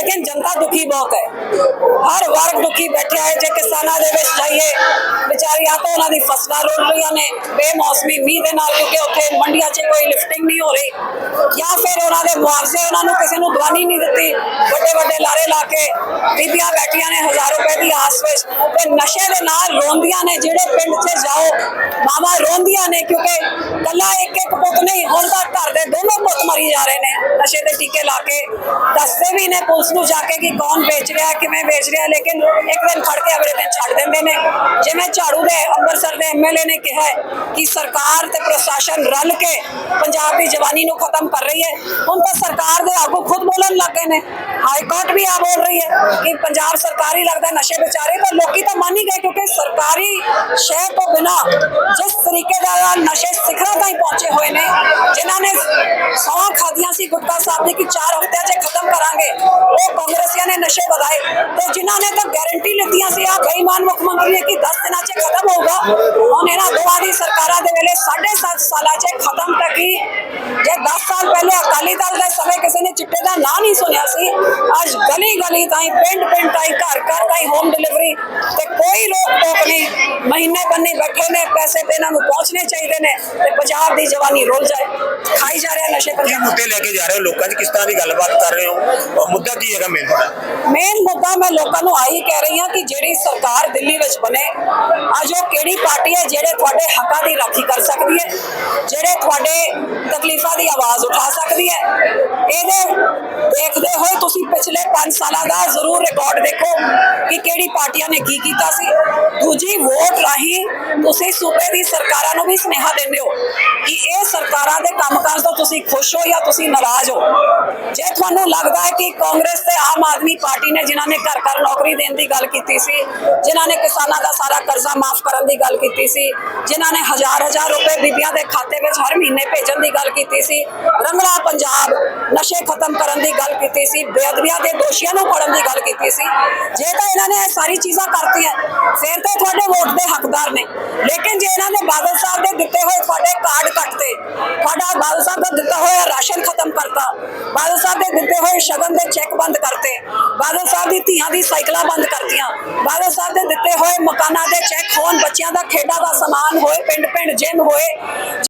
ਜਨਤਾ ਦੁਖੀ ਬਹੁਤ ਹੈ ਹਰ ਵਰਗ ਦੁਖੀ ਬੈਠਿਆ ਹੈ ਜੇ ਕਿਸਾਨਾਂ ਦੇ ਵਿੱਚ ਜਾਈਏ ਵਿਚਾਰੀਆਂ ਤਾਂ ਉਹਨਾਂ ਦੀ ਫਸਲਾਂ ਰੁੜ ਰਹੀਆਂ ਨੇ ਬੇਮੌਸਮੀ ਮੀਂਹ ਦੇ ਨਾਲ ਕਿਉਂਕਿ ਉੱਥੇ ਮੰਡੀਆਂ 'ਚ ਕੋਈ ਲਿਫਟਿੰਗ ਨਹੀਂ ਹੋ ਰਹੀ ਜਾਂ ਫਿਰ ਉਹਨਾਂ ਦੇ ਮੁਆਵਜ਼ੇ ਉਹਨਾਂ ਨੂੰ ਕਿਸੇ ਨੂੰ ਦਵਾਨੀ ਨਹੀਂ ਦਿੱਤੀ। ਵੱਡੇ ਵੱਡੇ ਲਾਰੇ ਲਾ ਕੇ ਬੀਬੀਆਂ ਬੈਠੀਆਂ ਨੇ ਹਜ਼ਾਰ ਰੁਪਏ ਦੀ ਆਸ ਵਿੱਚ ਤੇ ਨਸ਼ੇ ਦੇ ਨਾਲ ਰੋਂਦੀਆਂ ਨੇ ਜਿਹੜੇ ਪਿੰਡ 'ਚ ਜਾਓ। ਮਾਵਾਂ ਰੋਂਦੀਆਂ ਨੇ ਕਿਉਂਕਿ ਕੱਲਾ ਇੱਕ ਇੱਕ ਪੁੱਤ ਨਹੀਂ, ਹੁਣ ਤਾਂ ਘਰ ਦੇ ਦੋਨੋਂ ਪੁੱਤ ਮਰੀ ਜਾ ਰਹੇ ਨੇ ਨਸ਼ੇ ਦੇ ਟੀਕੇ ਲਾ ਕੇ। ਦੱਸਦੇ ਵੀ ਨੇ ਪੁਲਿਸ ਨੂੰ ਜਾ ਕੇ ਕਿ ਕੌਣ ਵੇਚ ਰਿਹਾ, ਕਿਵੇਂ ਵੇਚ ਰਿਹਾ, ਲੇਕਿਨ ਇੱਕ ਦਿਨ ਫੜ ਕੇ ਅਗਲੇ ਦਿਨ ਛੱਡ ਦਿੰਦੇ ਨੇ। ਜਿਵੇਂ ਝਾੜੂ ਦੇ ਅੰਮ੍ਰਿਤਸਰ ਦੇ ਐਮਐਲਏ ਨੇ ਕਿਹਾ ਕਿ ਸਰਕਾਰ ਤੇ ਪ੍ਰਸ਼ਾਸਨ ਰਲ ਕੇ ਪੰਜਾਬ ਦੀ ਜਵਾਨੀ ਨੂੰ ਖਤਮ ਕਰ ਰਹੀ ਹੈ। ਹੁਣ ਤਾਂ ਸਰਕਾਰ ਦੇ ਆਗੂ ਖੁਦ ਬੋਲਣ ਲੱਗ ਗਏ ਨੇ। ਹਾਈ ਕੋਰਟ ਵੀ ਆ ਬੋਲ ਰਹੀ ਹੈ ਕਿ ਪੰਜਾਬ ਸਰਕਾਰ ਹੀ ਲੱਗਦਾ ਨਸ਼ੇ ਵਿਚਾਰੇ ਤਾਂ ਲੋਕੀ ਤਾਂ ਮੰਨ ਹੀ ਗਏ ਕਿਉਂਕਿ ਸਰਕਾਰੀ ਸ਼ਹਿ ਤੋਂ ਬਿਨਾ ਜਿਸ ਤਰੀਕੇ ਦਾ ਨਸ਼ੇ ਸਿਖਰਾਂ ਤਾਈਂ ਪਹੁੰਚੇ ਹੋਏ ਨੇ, ਜਿਨ੍ਹਾਂ ਨੇ ਸੌਂ ਖਾਦੀਆਂ ਸੀ ਗੁਟਕਾ ਸਾਹਿਬ ਦੀ ਕਿ 4 ਹਫ਼ਤਿਆਂ 'ਚ ਖਤਮ ਕਰਾਂਗੇ, ਉਹ ਕਾਂਗਰਸੀਆਂ ਨੇ ਨਸ਼ੇ ਵਧਾਏ। ਤੇ ਜਿਨ੍ਹਾਂ ਨੇ ਤਾਂ ਗਾਰੰਟੀ ਲਿੱਤੀਆਂ ਸੀ ਆ ਬੇਈਮਾਨ ਮੁੱਖ ਮੰਤਰੀ ਨੇ ਕਿ 10 ਦਿਨਾਂ 'ਚ ਖਤਮ ਹੋਊਗਾ। ਹੁਣ ਇਹਨਾਂ ਦੋਵਾਂ ਦੀ ਸਰਕਾਰਾਂ ਦੇ ਵੇਲੇ 7.5 ਸਾਲਾਂ 'ਚ ਖਤਮ ਤੱਕ ਹੀ ਜੇ 10 ਸਾਲ ਪਹਿਲੇ ਅਕਾਲੀ ਦਲ ਦੇ ਸਮੇਂ ਕਿਸੇ ਨੇ ਚਿੱਟੇ ਦਾ ਨਾਂ ਨਹੀਂ ਸੁਣਿਆ ਸੀ। ਅੱਜ ਗਲੀ ਗਲੀ ਤਾਈਂ ਪਿੰਡ ਪਿੰਡ ਤਾਈਂ ਘਰ ਘਰ ਤਾਈਂ ਹੋਮ ਡਿਲੀਵਰੀ ਤੇ ਕੋਈ ਲੋਕ ਟੋਕ ਨਹੀਂ। ਮਹੀਨੇ ਬੰਨੇ ਬੈਠੇ ਨੇ ਪੈਸੇ ਤੇ ਇਹਨਾਂ ਨੂੰ ਪਹੁੰਚਣੇ ਚਾਹੀਦੇ ਨੇ ਤੇ ਪੰਜਾਬ ਦੀ ਜਵਾਨੀ ਰੁਲ ਜਾਏ। ਖਾਈ ਜਾ ਰਿਹਾ ਨਸ਼ੇ ਪੰਜਾਬ ਮੁੱਦੇ ਲੈ ਕੇ ਜਾ ਰਹੇ ਹੋ? ਲੋਕਾਂ 'ਚ ਕਿਸ ਤਰ੍ਹਾਂ ਦੀ ਗੱਲਬਾਤ ਕਰ ਰਹੇ ਹੋ? ਮੁੱਦਾ ਕੀ ਹੈਗਾ ਮੇਨ ਤੁਹਾਡਾ? ਮੇਨ ਮੁੱਦਾ ਮੈਂ ਲੋਕਾਂ ਨੂੰ ਆਹੀ ਕਹਿ ਰਹੀ ਹਾਂ ਕਿ ਜਿਹੜੀ ਸਰਕਾਰ ਦਿੱਲੀ ਵਿੱਚ ਬਣੇ ਅੱਜ ਉਹ ਕਿਹੜੀ ਪਾਰਟੀ ਹੈ ਜਿਹੜੇ ਤੁਹਾਡੇ ਹੱਕਾਂ ਦੀ ਰਾਖੀ ਕਰ ਸਕਦੀ ਹੈ ਜਿਹੜੇ ਤੁਹਾਡੇ ਤਕਲੀਫਾਂ ਦੀ ਆਵਾਜ਼ ਉਠਾ ਸਕਦੀ ਹੈ? ਇਹਦੇ ਦੇਖਦੇ ਹੋਏ ਤੁਸੀਂ ਪਿਛਲੇ 5 ਸਾਲਾਂ ਦਾ ਜ਼ਰੂਰ ਰਿਕਾਰਡ ਦੇਖੋ ਕਿ ਕਿਹੜੀ ਪਾਰਟੀਆਂ ਨੇ ਕੀ ਕੀਤਾ ਸੀ। ਦੂਜੀ ਵੋਟ ਰਾਹੀਂ ਤੁਸੀਂ ਸੂਬੇ ਦੀ ਸਰਕਾਰਾਂ ਨੂੰ ਵੀ ਸੁਨੇਹਾ ਦਿੰਦੇ ਹੋ ਕਿ ਇਹ ਸਰਕਾਰਾਂ ਦੇ ਕੰਮਕਾਜ ਤੋਂ ਤੁਸੀਂ ਖੁਸ਼ ਹੋ ਜਾਂ ਤੁਸੀਂ ਨਾਰਾਜ਼ ਹੋ। ਜੇ ਤੁਹਾਨੂੰ ਲੱਗਦਾ ਹੈ ਕਿ ਕਾਂਗਰਸ ਤੇ ਆਮ ਆਦਮੀ ਪਾਰਟੀ ਨੇ ਜਿਨ੍ਹਾਂ ਨੇ ਘਰ ਘਰ ਨੌਕਰੀ ਦੇਣ ਦੀ ਗੱਲ ਕੀਤੀ ਸੀ, ਜਿਨ੍ਹਾਂ ਨੇ ਕਿਸਾਨਾਂ ਦਾ ਸਾਰਾ ਕਰਜ਼ਾ ਮਾਫ ਕਰਨ ਦੀ ਗੱਲ ਕੀਤੀ ਸੀ, ਜਿਨ੍ਹਾਂ ਨੇ ਹਜ਼ਾਰ ਹਜ਼ਾਰ ਰੁਪਏ ਬੀਬੀਆਂ ਦੇ ਖਾਤੇ ਵਿੱਚ ਹਰ ਮਹੀਨੇ ਭੇਜਣ ਦੀ ਗੱਲ ਕੀਤੀ ਸੀ, ਰੰਗਲਾ ਪੰਜਾਬ, ਨਸ਼ੇ ਖਤਮ ਕਰਨ ਦੀ ਗੱਲ ਕੀਤੀ ਸੀ, ਬੇਅਦਬੀਆਂ ਦੇ ਦੋਸ਼ੀਆਂ ਨੂੰ ਫੜਨ ਦੀ ਗੱਲ ਕੀਤੀ ਸੀ। ਜੇ ਤਾਂ ਇਹਨਾਂ ਨੇ ਇਹ ਸਾਰੀ ਚੀਜ਼ਾਂ ਕਰਤੀਆਂ, ਫਿਰ ਤਾਂ ਤੁਹਾਡੇ ਵੋਟ ਦੇ ਹੱਕਦਾਰ ਨੇ। ਲੇਕਿਨ ਜੇ ਇਹਨਾਂ ਨੇ ਬਾਦਲ ਸਾਹਿਬ ਦੇ ਦਿੱਤੇ ਹੋਏ ਤੁਹਾਡੇ ਕਾਰਡ ਕੱਟਤੇ, ਤੁਹਾਡਾ ਬਾਦਲ ਸਾਹਿਬ ਦਾ ਦਿੱਤਾ ਹੋਇਆ ਰਾਸ਼ਨ ਖਤਮ ਕਰਤਾ, ਬਾਦਲ ਸਾਹਿਬ ਦੇ ਦਿੱਤੇ ਹੋਏ ਸ਼ਗਨ ਦੇ ਚੈੱਕ ਬੰਦ ਕਰਤੇ, ਬਾਦਲ ਸਾਹਿਬ ਦੀ ਧੀਆਂ ਦੀ ਸਾਈਕਲਾਂ ਬੰਦ ਕਰਤੀਆਂ, ਬਾਦਲ ਸਾਹਿਬ ਦੇ ਦਿੱਤੇ ਹੋਏ ਮਕਾਨਾਂ ਦੇ ਚੈੱਕ ਹੋਣ, ਬੱਚਿਆਂ ਦਾ ਖੇਡਾਂ ਦਾ ਸਮਾਨ ਹੋਏ ਪਿੰਡ ਪਿੰਡ ਜਿਮ ਹੋਏ